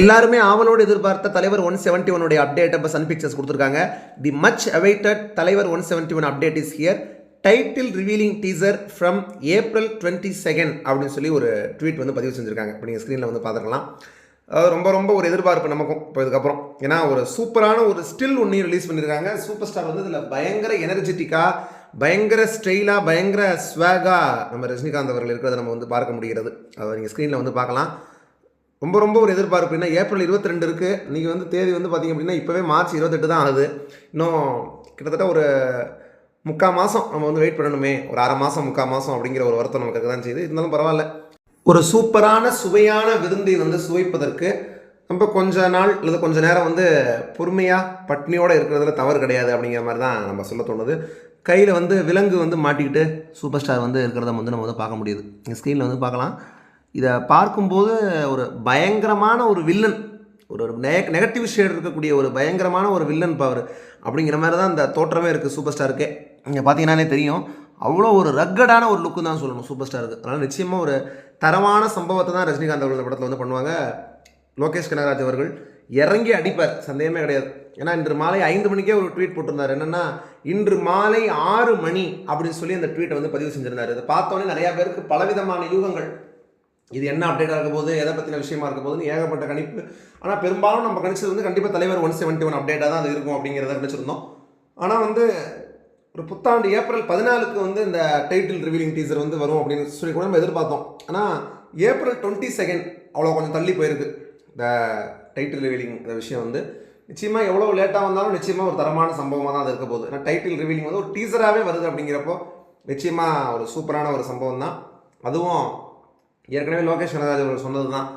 எல்லாருமே ஆவலோடு எதிர்பார்த்த தலைவர் ஒன் செவன்ட்டி ஒனுடைய அப்டேட் இப்போ சன் பிக்சர்ஸ் கொடுத்துருக்காங்க. The much awaited Thalaivar one seventy one update is here title revealing teaser from April twenty second அப்படின்னு சொல்லி ஒரு ட்வீட் வந்து பதிவு செஞ்சுருக்காங்க. இப்போ நீங்கள் ஸ்க்ரீனில் வந்து பார்த்துக்கலாம் ரொம்ப ரொம்ப ஒரு எதிர்பார்ப்பு நமக்கும் இப்போ இதுக்கப்புறம். ஏன்னா ஒரு சூப்பரான ஒரு ஸ்டில் ஒன்றையும் ரிலீஸ் பண்ணியிருக்காங்க சூப்பர் ஸ்டார் வந்து இதில் பயங்கர எனர்ஜெட்டிக்காக பயங்கர ஸ்டைலாக பயங்கர ஸ்வேகாக நம்ம ரஜினிகாந்த் அவர்கள் இருக்கிறத நம்ம வந்து பார்க்க முடிகிறது. அதை நீங்கள் ஸ்க்ரீனில் வந்து பார்க்கலாம். ரொம்ப ரொம்ப ஒரு எதிர்பார்ப்பு. என்ன ஏப்ரல் இருபத்தி ரெண்டு இருக்குது இன்றைக்கி வந்து தேதி வந்து பார்த்திங்க அப்படின்னா இப்போவே மார்ச் இருபத்தெட்டு தான் ஆகுது. இன்னும் கிட்டத்தட்ட ஒரு முக்கால் மாதம் நம்ம வந்து வெயிட் பண்ணணுமே. ஒரு அரை மாதம் முக்கால் மாதம் அப்படிங்கிற ஒரு வருத்தம் நமக்கு இருக்க தான் செய்யுது. இருந்தாலும் பரவாயில்ல. ஒரு சூப்பரான சுவையான விருந்தை வந்து சுவைப்பதற்கு நம்ம கொஞ்ச நாள் அல்லது கொஞ்ச நேரம் வந்து பொறுமையாக பட்னியோடு இருக்கிறதுல தவறு கிடையாது அப்படிங்கிற மாதிரி தான் நம்ம சொல்ல தோணுது. கையில் வந்து விலங்கு வந்து மாட்டிக்கிட்டு சூப்பர் ஸ்டார் வந்து இருக்கிறத வந்து நம்ம வந்து பார்க்க முடியுது. இங்கே ஸ்க்ரீனில் வந்து பார்க்கலாம். இதை பார்க்கும்போது ஒரு பயங்கரமான ஒரு வில்லன் ஒரு ஒரு நெ நெகட்டிவ் ஷேட் இருக்கக்கூடிய ஒரு பயங்கரமான ஒரு வில்லன் பவர் அப்படிங்கிற மாதிரி தான் இந்த தோற்றமே இருக்குது சூப்பர் ஸ்டாருக்கு இங்கே பார்த்தீங்கன்னாலே தெரியும் அவ்வளோ ஒரு ரக்கடான ஒரு லுக்கு தான் சொல்லணும் சூப்பர் ஸ்டாருக்கு அதனால் நிச்சயமாக ஒரு தரமான சம்பவத்தை தான் ரஜினிகாந்த் அவர்கள் இந்த படத்தில் வந்து பண்ணுவாங்க. லோகேஷ் கனகராஜ் அவர்கள் இறங்கி அடிப்பார் சந்தேகமே கிடையாது. ஏன்னா இன்று மாலை ஐந்து மணிக்கே ஒரு ட்வீட் போட்டிருந்தார். என்னென்னா இன்று மாலை ஆறு மணி அப்படின்னு சொல்லி அந்த ட்வீட்டை வந்து பதிவு செஞ்சுருந்தார். இதை பார்த்தோன்னே நிறையா பேருக்கு பலவிதமான யூகங்கள் இது என்ன அப்டேட்டாக இருக்க போது எதை பற்றின விஷயமா இருக்க போதுன்னு ஏகப்பட்ட கணிப்பு. ஆனால் பெரும்பாலும் நம்ம கணிச்சது வந்து கண்டிப்பாக தலைவர் ஒன் செவன்ட்டி ஒன் அப்டேட்டாக தான் அது இருக்கும் அப்படிங்கிறத நினச்சிருந்தோம். ஆனால் வந்து ஒரு புத்தாண்டு ஏப்ரல் பதினாலுக்கு வந்து இந்த டைட்டில் ரிவீலிங் டீசர் வந்து வரும் அப்படின்னு சொல்லி கூட நம்ம எதிர்பார்த்தோம். ஆனால் ஏப்ரல் டுவெண்ட்டி செகண்ட் அவ்வளோ கொஞ்சம் தள்ளி போயிருக்கு இந்த டைட்டில் ரிவீலிங் இந்த விஷயம் வந்து. நிச்சயமாக எவ்வளோ லேட்டாக வந்தாலும் நிச்சயமாக ஒரு தரமான சம்பவமாக தான் அது இருக்க போகுது. ஏன்னா டைட்டில் ரிவீலிங் வந்து ஒரு டீசராகவே வருது அப்படிங்கிறப்போ நிச்சயமாக ஒரு சூப்பரான ஒரு சம்பவம் தான். அதுவும் ஏற்கனவே லோகேஷ் கனகராஜ் அவர்கள் சொன்னது தான்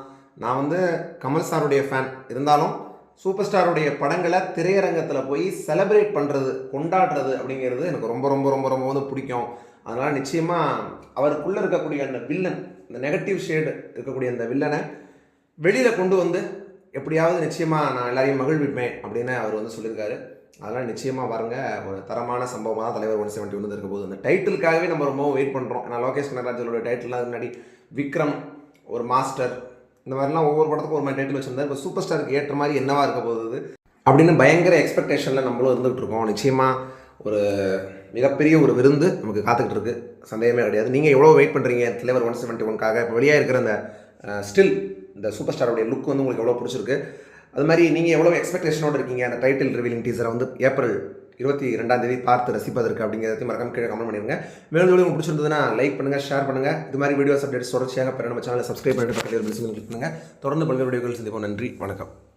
நான் வந்து கமல் சாருடைய ஃபேன் இருந்தாலும் சூப்பர் ஸ்டாருடைய படங்களை திரையரங்கத்தில் போய் செலப்ரேட் பண்ணுறது கொண்டாடுறது அப்படிங்கிறது எனக்கு ரொம்ப ரொம்ப ரொம்ப ரொம்ப வந்து பிடிக்கும். அதனால் நிச்சயமாக அவருக்குள்ளே இருக்கக்கூடிய அந்த வில்லன் இந்த நெகட்டிவ் ஷேடு இருக்கக்கூடிய அந்த வில்லனை வெளியில் கொண்டு வந்து எப்படியாவது நிச்சயமாக நான் எல்லாரையும் மகிழ்விப்பேன் அப்படின்னு அவர் வந்து சொல்லியிருக்காரு. அதெல்லாம் நிச்சயமாக பாருங்க ஒரு தரமான சம்பவமாக தான் தலைவர் ஒன் செவன்ட்டி ஒன்று இருக்க போது அந்த டைட்டிலுக்காகவே நம்ம ரொம்ப வெயிட் பண்ணுறோம் ஏன்னா லோகேஷ் கனகராஜோட டைட்டிலாக முன்னாடி விக்ரம் ஒரு மாஸ்டர் இந்த மாதிரிலாம் ஒவ்வொரு படத்துக்கும் ஒரு மாதிரி டைட்டில் வச்சிருந்தார். இப்போ சூப்பர் ஸ்டாருக்கு ஏற்ற மாதிரி என்னவா இருக்க போகுது அப்படின்னு பயங்கர எக்ஸ்பெக்டேஷனில் நம்மளும் இருந்துகிட்டு இருக்கோம். நிச்சயமாக ஒரு மிகப்பெரிய ஒரு விருந்து நமக்கு காத்துக்கிட்டு இருக்கு. சந்தேகமே கிடையாது. நீங்கள் எவ்வளோ வெயிட் பண்ணுறீங்க தலைவர் ஒன் செவன்ட்டி ஒன்க்காக இப்போ வெளியாக இருக்கிற அந்த ஸ்டில் இந்த சூப்பர் ஸ்டாரோடைய லுக் வந்து உங்களுக்கு எவ்வளோ பிடிச்சிருக்கு? அது மாதிரி நீங்கள் எவ்வளோ எக்ஸ்பெக்டேஷனோடு இருக்கீங்க? அந்த டைட்டில் ரிவீலிங் டீசரை வந்து ஏப்ரல் இருபத்தி ரெண்டாம் தேதி பார்த்து ரசிப்பதற்கு அப்படிங்கிறதையும் மறக்காம கீழே கமெண்ட் பண்ணிடுங்க மேலும் உங்களுக்கு பிடிச்சிருந்ததுன்னா லைக் பண்ணுங்கள் ஷேர் பண்ணுங்கள் இது மாதிரி வீடியோஸ் அப்டேட்ஸ் தொடர்ச்சியாக பெற நம்ம சேனலை சப்ஸ்கிரைப் பண்ணிட்டு பக்கத்தில் பெல் கிளிக் பண்ணுங்கள் தொடர்ந்து பல்வேறு வீடியோக்கள் சந்திப்போம். நன்றி வணக்கம்.